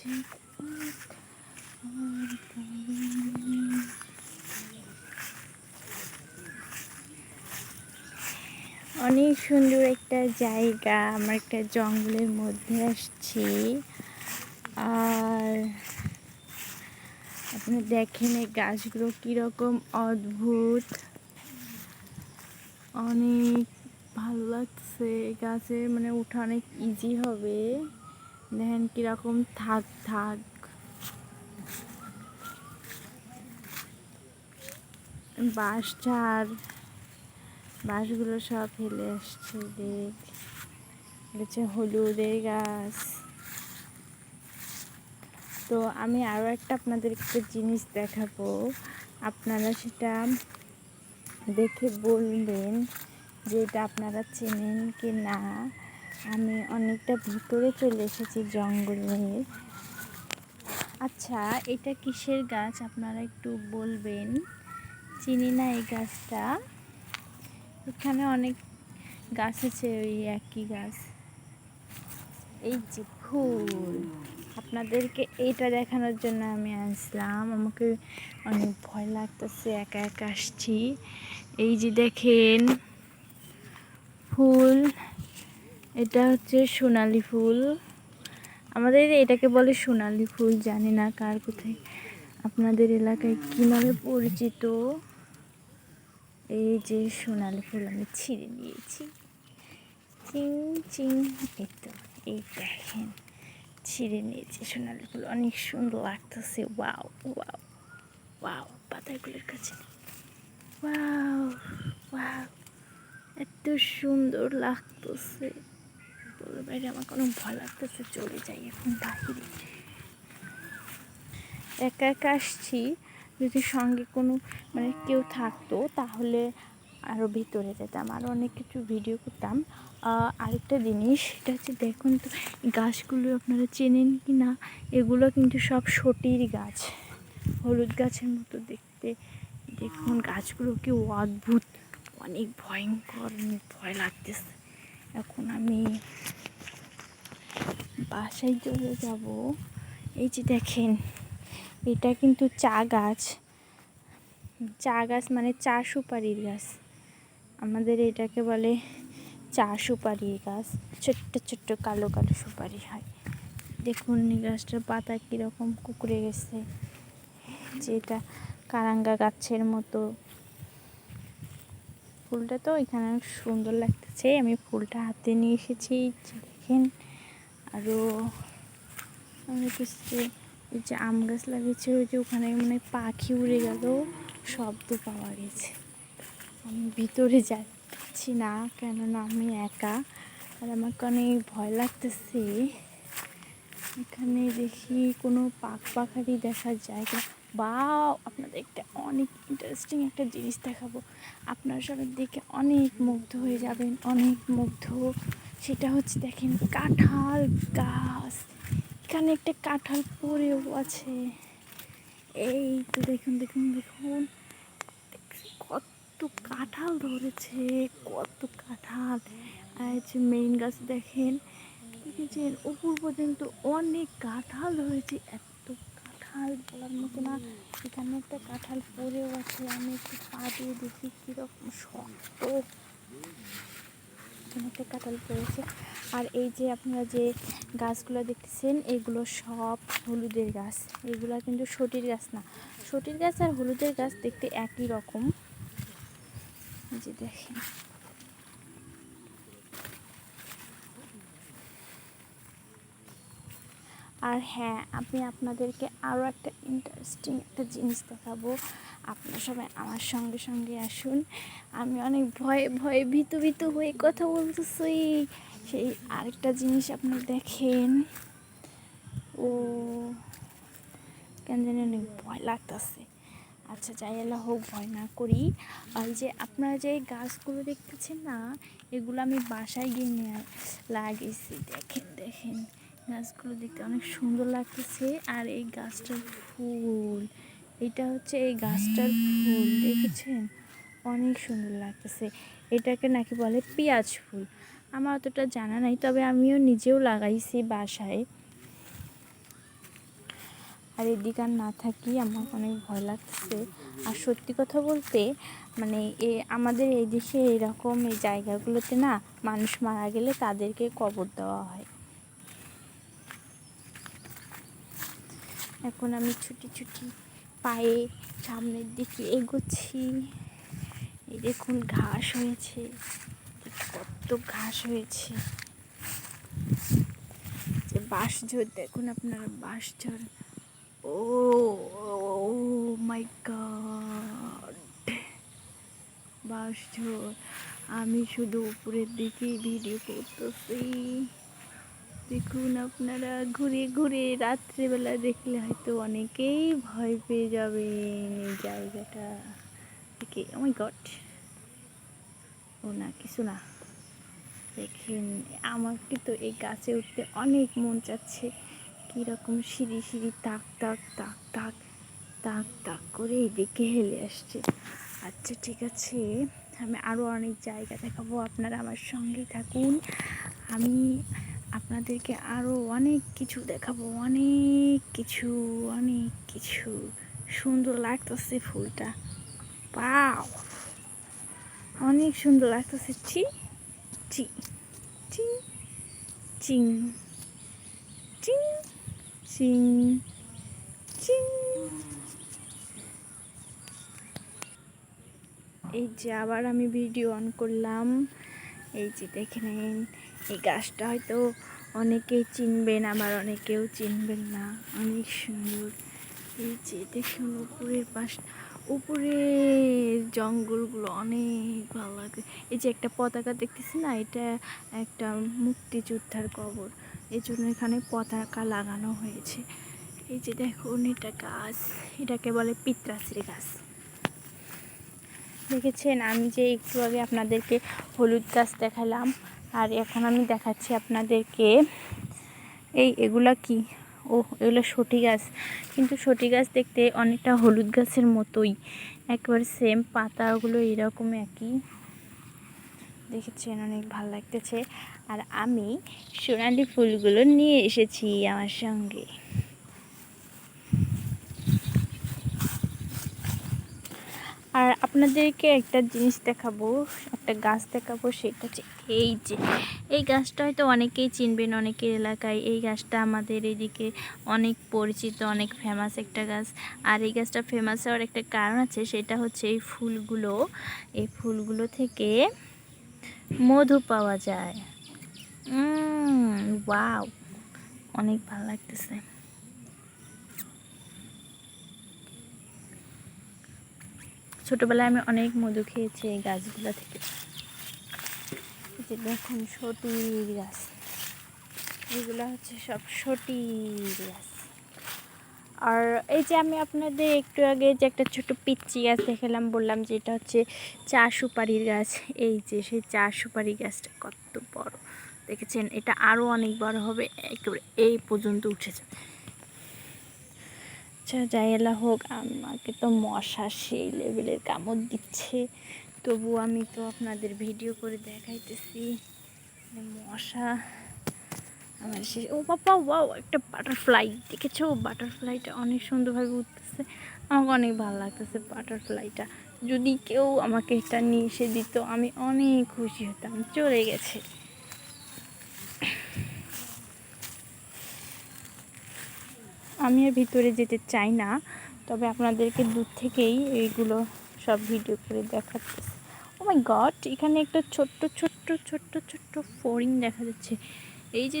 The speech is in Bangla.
অনেক সুন্দর একটা জায়গা, আমরা একটা জঙ্গলের মধ্যে আসছি। আর আপনি দেখেন এই গাছগুলো কীরকম অদ্ভুত। অনেক ভালো লাগছে গাছে মানে ওঠা অনেক ইজি হবে। দেখেন কীরকম থাক থাক। বাঁশ ঝাড়, বাঁশগুলো সব ফেলে আসছে, দেখ। হচ্ছে হলুদের গাছ। তো আমি আরও একটা আপনাদের একটা জিনিস দেখাবো। আপনারা সেটা দেখে বলবেন যে এটা আপনারা চেনেন কি না আমি অনেকটা ভিতরে চলে এসেছি জঙ্গলের আচ্ছা এটা কিসের গাছ? আপনারা একটু বলবেন। চিনি না এই গাছটা। এখানে অনেক গাছ আছে, ওই একই গাছ। এই যে ফুল। আপনাদেরকে এইটা দেখানোর জন্য আমি আসলাম। আমাকে অনেক ভয় লাগতেছে, একা একা আসছি। এই যে দেখেন, ফুল। এটা হচ্ছে সোনালি ফুল। আমাদের এটাকে বলে সোনালি ফুল, জানি না কার কোথায়। আপনাদের এলাকায় কী নামে পরিচিত? এই যে সোনালি ফুল আমি ছিঁড়ে নিয়েছি। চিং চিং, এই তো, এই দেখেন, ছিঁড়ে নিয়েছি সোনালি ফুল। অনেক সুন্দর লাগতেছে। ওয়াও ওয়াও ওয়াও, পাতাগুলোর কাছে। ওয়াও ওয়াও, এত সুন্দর লাগতেছে। বলে বাইরে, আমার কোনো ভয় লাগতেছে, চলে যাই এখন বাহিরে একা একা আসছি, যদি সঙ্গে কোনো মানে কেউ থাকতো, তাহলে আরও ভিতরে যেতাম আরও অনেক কিছু ভিডিও করতাম। আরেকটা জিনিস, সেটা হচ্ছে দেখুন তো গাছগুলো আপনারা চেনেন কি না, এগুলো কিন্তু সব সটির গাছ। হলুদ গাছের মতো দেখতে। দেখুন, গাছগুলো কি অদ্ভুত, অনেক ভয়ঙ্কর ভয় লাগতেছে। এখন আমি বাসায় চলে যাব। এই যে দেখেন, এটা কিন্তু চা গাছ। চা গাছ মানে চা সুপারির গাছ। আমাদের এটাকে বলে চা সুপারির গাছ। ছোট্ট ছোট্ট কালো কালো সুপারি হয়। দেখুন এই গাছটার পাতা কীরকম কুকড়ে গেছে। যেটা কারাঙ্গা গাছের মতো। ফুলটা তো এখানে অনেক সুন্দর লাগতেছে। আমি ফুলটা হাতে নিয়ে এসেছি দেখেন। আরও অনেক কিছু এই যে আম গাছ লাগিয়েছে, ওই যে ওখানে মানে পাখি উড়ে গেল, শব্দ পাওয়া গেছে। আমি ভিতরে যাচ্ছি না, কেননা আমি একা। আর আমাকে অনেক ভয় লাগতেছে। এখানে দেখি কোনো পাক পাখারি দেখা যায় বা আপনাদের একটা অনেক ইন্টারেস্টিং একটা জিনিস দেখাবো। আপনারা সবাই দেখে অনেক মুগ্ধ হয়ে যাবেন, অনেক মুগ্ধ। সেটা হচ্ছে দেখেন, কাঁঠাল গাছ। এখানে একটা কাঁঠাল পরেও আছে। এই তো দেখুন দেখুন দেখুন। কত কাঁঠাল ধরেছে, কত কাঁঠাল। আর মেইন গাছ দেখেন দেখেছেন উপর পর্যন্ত অনেক কাঁঠাল ধরেছে এত কাঁঠাল বলার মতো না। এখানে একটা কাঁঠাল পড়েও আছে। আমি একটু পা দিয়ে দেখি কীরকম শক্ত। এখানে একটা কাঁঠাল পড়েছে। আর এই যে আপনারা যে গাছগুলো দেখতেছেন, এগুলো সব হলুদের গাছ। এগুলো কিন্তু সটির গাছ না। সটির গাছ আর হলুদের গাছ দেখতে একই রকম। যে দেখেন। আর হ্যাঁ আমি আপনাদেরকে আরও একটা ইন্টারেস্টিং একটা জিনিস দেখাবো। আপনারা সবাই আমার সঙ্গে সঙ্গে আসুন। আমি অনেক ভয়ে ভয়ে ভীতু ভীতু হয়ে কথা বলতেছি। সেই আরেকটা জিনিস আপনারা দেখেন। ও, কেন জানি অনেক ভয় লাগতেছে। আচ্ছা যাই আল্লাহ হোক, ভয় না করি। আর যে আপনারা যে গাছগুলো দেখতেছেন না, এগুলো আমি বাসায় গিয়ে নিয়ে লাগিয়েছি। দেখেন দেখেন। গাছগুলো দেখতে অনেক সুন্দর লাগতেছে। আর এই গাছটার ফুল, এটা হচ্ছে এই গাছটার ফুল, দেখেছেন? অনেক সুন্দর লাগতেছে। এটাকে নাকি বলে পেঁয়াজ ফুল। আমার অতটা জানা নাই, তবে আমিও নিজেও লাগাইছি বাসায়। আর এদিকে আর না থাকি, আমার অনেক ভয় লাগছে আর সত্যি কথা বলতে মানে এ, আমাদের এই দেশে এরকম এই জায়গাগুলোতে না, মানুষ মারা গেলে তাদেরকে কবর দেওয়া হয়। এখন আমি ছুটি ছুটি পায়ে সামনের দিকে এগোচ্ছি। এই দেখুন ঘাস হয়েছে, কত ঘাস হয়েছে। যে বাঁশঝোর, দেখুন আপনারা বাঁশঝোর। ও মাই গড, বাঁশঝোর। আমি শুধু উপরের দিকেই ভিডিও করতেছি। দেখুন আপনারা ঘুরে ঘুরে রাত্রেবেলা দেখলে হয়তো অনেকেই ভয় পেয়ে এই জায়গাটা। থেকে ও গট ও না, কিছু না। দেখেন, আমাকে তো এই গাছে উঠতে অনেক মন চাচ্ছে। কীরকম সিঁড়ি সিঁড়ি, তাক তাক তাক তাক তাক তাক করে এদিকে হেলে আসছে। আচ্ছা ঠিক আছে। আমি আরও অনেক জায়গা দেখাবো। আপনারা আমার সঙ্গে থাকুন। আমি আপনাদেরকে আরও অনেক কিছু দেখাবো, অনেক কিছু অনেক কিছু। সুন্দর লাগতেছে ফুলটা। পাও! অনেক সুন্দর লাগতেছে। চি চি চি, চিং চিং চিং চিং। এই যে আবার আমি ভিডিও অন করলাম। এই যে দেখে নিন, এই গাছটা হয়তো অনেকেই চিনবেন, আবার অনেকেও চিনবেন না। অনেক সুন্দর। এই যে দেখুন, উপরের পাশ, উপরের জঙ্গলগুলো অনেক ভালো লাগে এই যে একটা পতাকা দেখতেছি না, এটা একটা মুক্তিযোদ্ধার কবর। এই জন্য এখানে পতাকা লাগানো হয়েছে। এই যে দেখুন, এটা গাছ, এটাকে বলে পিত্রাশ্রী গাছ। দেখেছেন, আমি যে একটু আগে আপনাদেরকে হলুদ গাছ দেখালাম, আর এখন আমি দেখাচ্ছি আপনাদেরকে, এই এগুলা কি? ও এগুলো সটি গাছ। কিন্তু সটি গাছ দেখতে অনেকটা হলুদ গাছের মতোই, একবার সেম পাতাগুলো এরকম একই। দেখেছেন, অনেক ভালো লাগতেছে। আর আমি সোনালি ফুলগুলো নিয়ে এসেছি আমার সঙ্গে। আর আপনাদেরকে একটা জিনিস দেখাবো, একটা গাছ দেখাবো, সেটা হচ্ছে এই যে, এই গাছটা হয়তো অনেকেই চিনবেন, অনেকের এলাকায়। এই গাছটা আমাদের এদিকে অনেক পরিচিত, অনেক ফেমাস একটা গাছ। আর এই গাছটা ফেমাস হওয়ার একটা কারণ আছে, সেটা হচ্ছে এই ফুলগুলো এই ফুলগুলো থেকে মধু পাওয়া যায়। ওয়াও অনেক ভালো লাগতেছে। ছোটোবেলায় আমি অনেক মধু খেয়েছি এই গাছগুলো থেকে। যে দেখুন সটির গাছ। এগুলো হচ্ছে সব সটির গাছ। আর এই যে আমি আপনাদের একটু আগে যে একটা ছোট পিচ্চি গাছ দেখালাম, বললাম যে এটা হচ্ছে চা সুপারির গাছ। এই যে সেই চা সুপারি গাছটা কত বড়। দেখেছেন? এটা আরও অনেক বড় হবে, একেবারে এই পর্যন্ত উঠেছে। আচ্ছা যাই এলা হোক, আমাকে তো মশা সেই লেভেলের কামড় দিচ্ছে। তবু আমি তো আপনাদের ভিডিও করে দেখাইতেছি মশা আমার শেষ ও বাবা ওয়াও একটা বাটারফ্লাই দেখেছ? বাটারফ্লাইটা অনেক সুন্দরভাবে উঠতেছে। আমাকে অনেক ভালো লাগতেছে বাটারফ্লাইটা যদি কেউ আমাকে এটা নিয়ে এসে দিত, আমি অনেক খুশি হতাম। চলে গেছে। আমি আর ভিতরে যেতে চাই না, তবে আপনাদেরকে দূর থেকেই এইগুলো সব ভিডিও করে দেখাচ্ছে। ও মাই গড এখানে একটা ছোট্ট ছোট্ট ছোট্ট ছোট্ট ফোরিং দেখা যাচ্ছে। এই যে